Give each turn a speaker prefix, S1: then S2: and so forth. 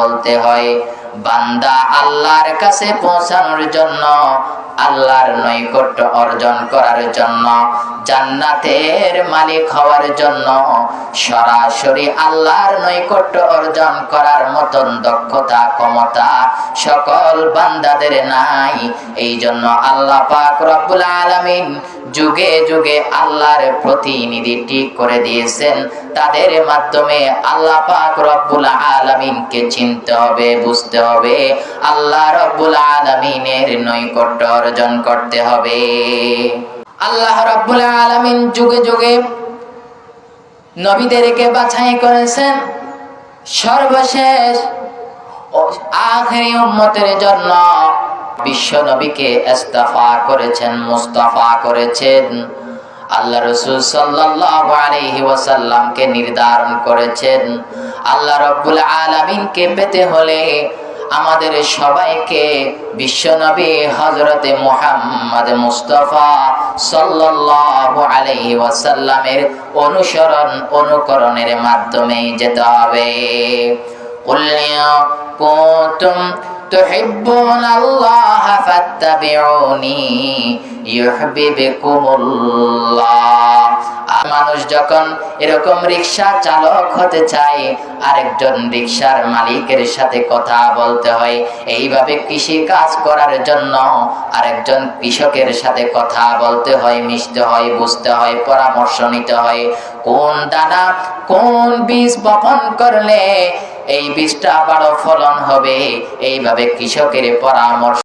S1: বলতে হয়। বান্দা আল্লাহর কাছে পৌঁছানোর জন্য, আল্লাহর নৈকট্য অর্জন করার জন্য, জান্নাতের মালিক হওয়ার জন্য সরাসরি আল্লাহর নৈকট্য অর্জন করার মতন দক্ষতা, ক্ষমতা সকল বান্দাদের নাই। এই জন্য আল্লাহ পাক রব্বুল আলামিন যুগে যুগে আল্লাহর প্রতিনিধি ঠিক করে দিয়েছেন। তাদের মাধ্যমে আল্লাহ পাক রব্বুল আলামিনকে চিনতে হবে, বুঝতে হবে। আল্লাহ রব্বুল আলামিনের নৈকট্য অর্জন করতে হবে। আল্লাহ রব্বুল আলামিন যুগে যুগে নবীদেরকে বাছাই করেছেন। সর্বশেষ নির্ধারণ করেছেন। আল্লাহ রব্বুল আলামিনকে পেতে হলে আমাদের সবাইকে বিশ্বনবী হজরতে মুহাম্মদ মুস্তফা সাল্লাল্লাহু আলাইহি ওয়াসাল্লামের অনুসরণ অনুকরণের মাধ্যমে যেতে হবে قل إن كنتم تحبون الله মানুষ যখন এরকম রিক্সা চালক হতে চায়, আরেকজন রিক্সার মালিকের সাথে কথা বলতে হয়। এইভাবে কৃষি কাজ করার জন্য আরেকজন কৃষকের সাথে কথা বলতে হয়, মিশতে হয়, বুঝতে হয়, পরামর্শ নিতে হয়। কোন দানা কোন বীজ বপন করলে এই বীজটা আবারও ফলন হবে? এইভাবে কৃষকের পরামর্শ